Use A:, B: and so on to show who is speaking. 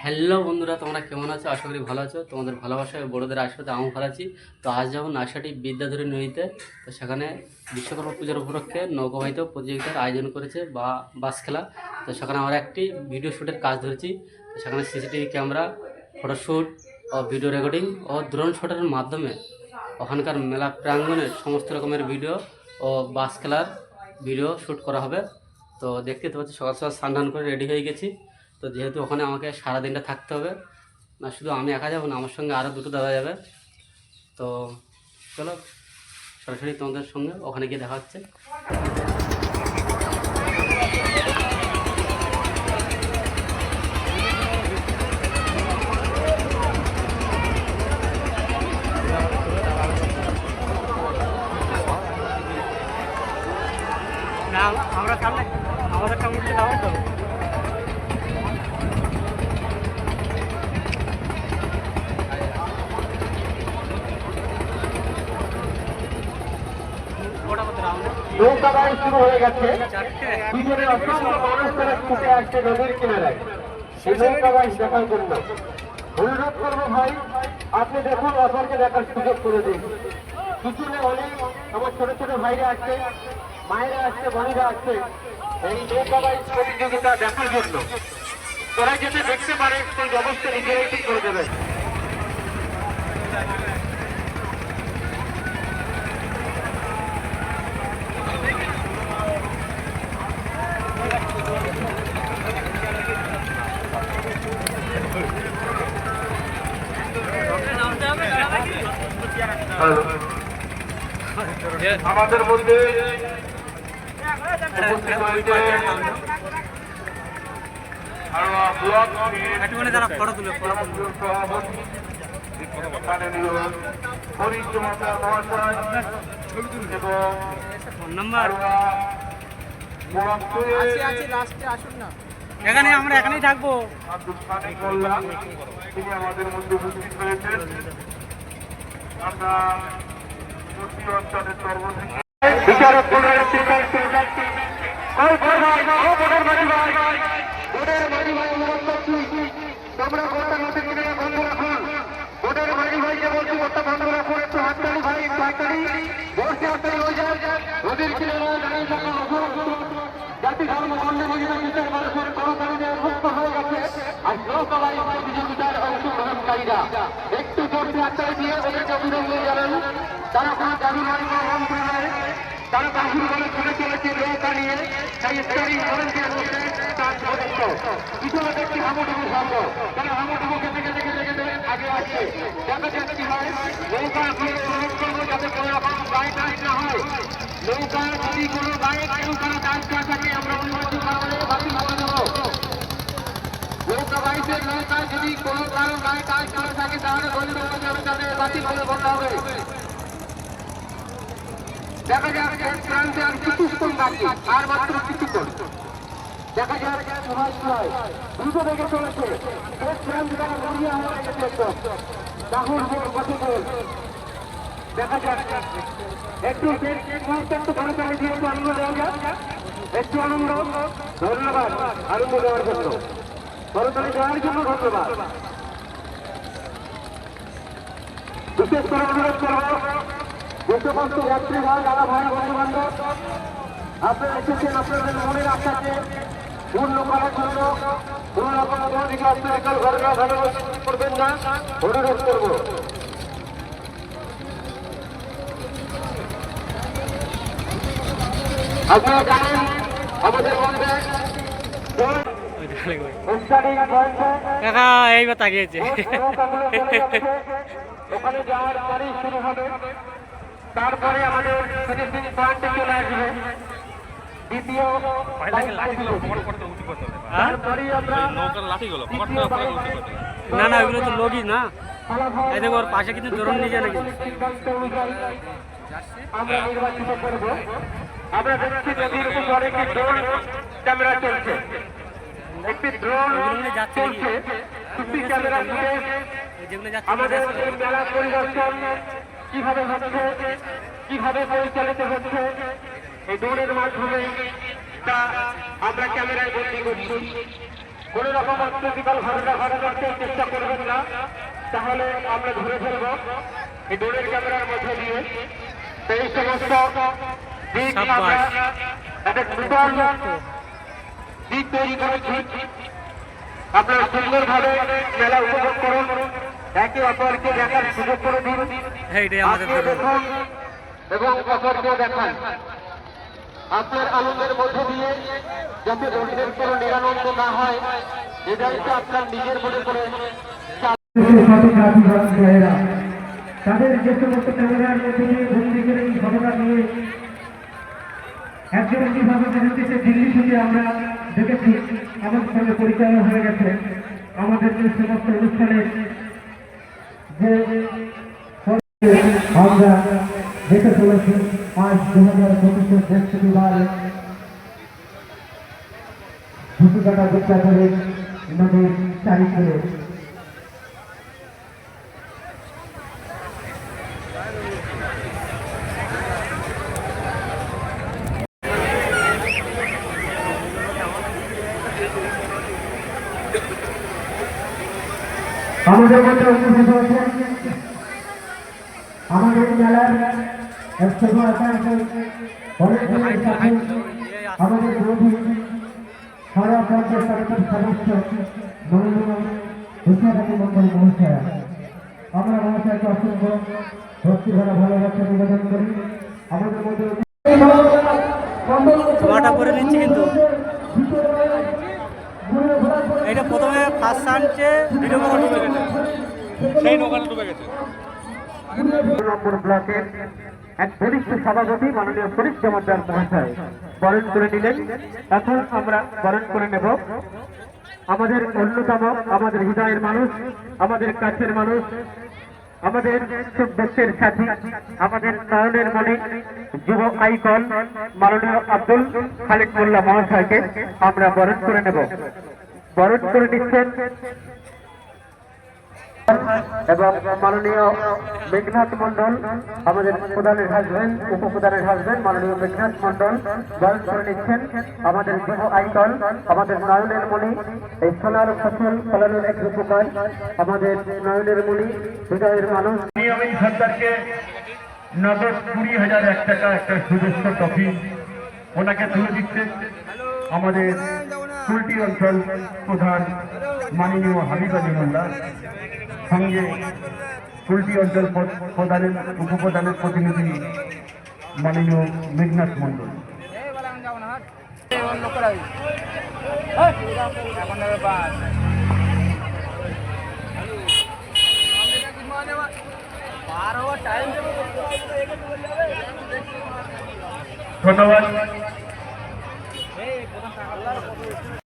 A: Hello বন্ধুরা, তোমরা কেমন আছো? আশা করি ভালো আছো। তোমাদের ভালোবাসা বড়োদের আশীর্বাদে আমিও ভালো আছি। তো আজ যখন নার্সাটি বিদ্যাধরী নদীতে। তো সেখানে বিশ্বকর্মা পুজোর উপলক্ষে নৌকাবাহিত প্রতিযোগিতার আয়োজন করেছে বা বাস খেলা। তো সেখানে আমরা একটি ভিডিও শ্যুটের কাজ ধরেছি। তো সেখানে সিসিটিভি ক্যামেরা ফটোশ্যুট ও ভিডিও রেকর্ডিং ও ড্রোন শটের মাধ্যমে ওখানকার মেলা প্রাঙ্গণের সমস্ত রকমের ভিডিও ও বাস খেলার ভিডিও শ্যুট করা হবে। তো দেখতে তো পাচ্ছি, সকাল সকাল স্নান করে রেডি হয়ে গেছি। তো যেহেতু ওখানে আমাকে সারা দিনটা থাকতে হবে, না শুধু আমি একা যাব না, আমার সঙ্গে আরও দুটো দাদা যাবে। তো চলো, সরাসরি তোমাদের সঙ্গে ওখানে গিয়ে দেখা হচ্ছে
B: না আমরা সামনে আমাদের সামনে দিয়ে যাব তো ওটা কত রাউন্ড
C: নৌকা বাড়ি শুরু হয়ে গেছে। পিছনে অসংখ্য মানুষ তারা ছুটে আসছে নদীর কিনারায় সেই নৌকা বাড়ি দেখার জন্য। অনুরোধ করব ভাই আপনি দেখুন অপরকে দেখার সুযোগ করে দিন। পিছনে অনেক আমার ছোট ছোট ভাইরা আসছে মায়েরা আসছে বোনেরা আসছে এই নৌকা বাড়ি প্রতিযোগিতা দেখার জন্য। তোরা যাতে দেখতে পারে সেই ব্যবস্থা নিজেরাই ঠিক করে দেবে। আমাদের মধ্যে উপস্থিত হয়েছে
B: ফোন নাম্বার।
C: হারোয়া ব্লক
B: এখানে আমরা এখানেই থাকব।
C: আমাদের মধ্যে আমরা করছি তোমরা বোর্ডটা নদী কিনে বন্ধ রাখুন বোর্ডের মাঝি ভাইকে বলছি বোর্ডটা বন্ধ রাখুন একটু হাততালি ভাই একটু হাততালি বসে হাততালি হয়ে যায় নদীর কিনারা দাঁড়িয়ে থাকা জাতি ধর্ম বন্ধ মহিলা বিচার মানুষের করতালিতে মুক্ত হয়ে গেছে আর নৌকাবাড়ি প্রতিযোগিতার অংশগ্রহণকারীরা একটু জোরতে হাততালি দিয়ে ওদেরকে অভিনন্দন জানান, তারা কোনো দাবি কোনো তারা বাহুর বলে চলে চলেছে নৌকা নিয়ে সেই স্টারিং ভলেন্টিয়ার বসে তার সদস্য। পিছনে দেখছি হামুডুবু সঙ্গ তারা হামুডুবু কেটে কেটে কেটে কেটে আগে আসছে। দেখা যাচ্ছে কি হয়। নৌকা আসলে অনুরোধ করব যাতে কোনো রকম গায়ে টাচ না হয়। নৌকা যদি কোনো গায়ে কেউ কোনো টাচ না থাকে আমরা অনুমতি কারণে বাতিল করে দেবো দেখা যাক আর কিছুক্ষণ বাকি আর মাত্র কিছুক্ষণ দেখা যাক। দ্রুত বেগে চলেছে দেখা যাক। একটু আনন্দ, ধন্যবাদ। আনন্দ দেওয়ার জন্য। করতালি দেওয়ার জন্য ধন্যবাদ। বিশেষ করে অনুরোধ করব যে সমস্ত যাত্রীগণ যারা ভাই বন্ধু বান্ধব আপনারা এসেছেন আপনাদের মনের আশাকে পূর্ণ করার জন্য কোন রকম করবেন না, অনুরোধ করব। আপনারা জানেন, আমাদের মধ্যে
B: কাকা এইবার তাকিয়েছে।
C: ওখানে যাওয়ার পরেই শুরু হবে। তারপরে আমাদের ফিনিশিং পয়েন্টে চলে আসবে। দ্বিতীয়
B: না না ওইগুলো তো লোকই না। এই দেখো ওর পাশে কিন্তু জোরন নিচে নাকি?
C: আমরা নির্বাচিত করব। আমরা দেখছি নদীর উপর একটি ড্রোন ক্যামেরা চলছে। একটি ড্রোন? চলছে সিসি ক্যামেরা আমাদের মেলা পরিদর্শন কীভাবে হচ্ছে কীভাবে পরিচালিত হচ্ছে এই দৌড়ের মাধ্যমে তা আমরা ক্যামেরায় বন্দী করছি। কোনো রকম অপ্রীতিকর ঘটনা ঘটানোর চেষ্টা করবেন না। তাহলে আমরা ধরে ফেলব এই দূরের ক্যামেরার মধ্যে দিয়ে। এই সমস্ত দিক আমরা একটা নূতন দিক তৈরি করেছি। আপনারা সুন্দরভাবে মেলা উপভোগ করুন। একে অপরকে দেখার সুযোগ করে দিন।
B: হ্যাঁ এটাই
C: দেখুন এবং অপরকেও দেখান। আপনার আনন্দের মধ্যে দিয়ে যাতে অন্যের কোনো নিরানন্দ না হয় এ দায়িত্ব আপনার নিজের মনে করে
D: তাদের যে সমস্ত ক্যামেরার মধ্যে দিয়ে বন্দি এই ঘটনা নিয়ে একজন কীভাবে বেরোতেছে দিল্লি থেকে আমরা দেখেছি আমাদের সঙ্গে পরিচয় হয়ে গেছে আমাদের যে সমস্ত অনুষ্ঠানে যে আমরা দেখে চলেছি, আজ দু হাজার পঁচিশের বৃহস্পতিবার। ধুতুকাটা বিদ্যাধরের নদীর চারিত্রে আমাদের মধ্যে উপস্থিত আছেন আমাদের সাথে আমাদের বিরোধী সারা পঞ্চাশ তারিখের সদস্য মাননীয় বিশ্বনাথী মন্ডল মহাশয়। আমরা মহাশয়কে অসংখ্য ভক্তি ভরা ভালোবাসা নিবেদন করি। আমাদের মধ্যে
B: কিন্তু। এটা প্রথমে ফার্স্ট সানছে ভিডিও করা ডুবে গেছে? সেই নৌকাটা ডুবে গেছে।
C: নম্বর ব্লকের এক বরিষ্ঠ সভাপতি মাননীয় ফরিদ জমাদ্দার মহাশয় বরণ করে নিলেন। এখন আমরা বরণ করে নেব। আমাদের অন্যতম আমাদের হৃদয়ের মানুষ আমাদের কাছের মানুষ আমাদের দেশের সাথী, আমাদের নয়নের মনে যুব আইকন মাননীয় আব্দুল খালেক মোল্লা মহাশয়কে আমরা বরণ করে নেব। বরণ করে নিচ্ছেন এবং মাননীয় মেঘনাথ মন্ডল আমাদের প্রধানের হাসবেন উপপ্রধানের হাসবেন মাননীয় মেঘনাথ মন্ডল বরণ করে নিচ্ছেন আমাদের যুব আইকন, আমাদের নয়নের মণি এই সোনার ফসল ফলানোর এক উপকার, আমাদের নয়নের মণি হৃদয়ের মানুষ।
E: নিয়মিত সর্দারকে নগদ কুড়ি হাজার এক টাকা একটা সুদস্য ট্রফি ওনাকে তুলে দিচ্ছে আমাদের কুলটি অঞ্চল প্রধান মাননীয় হাবিব মোল্লা। সঙ্গে কুলটি অঞ্চল প্রধানের উপপ্রধানের প্রতিনিধি মাননীয় মেঘনাথ মণ্ডল। ধন্যবাদ।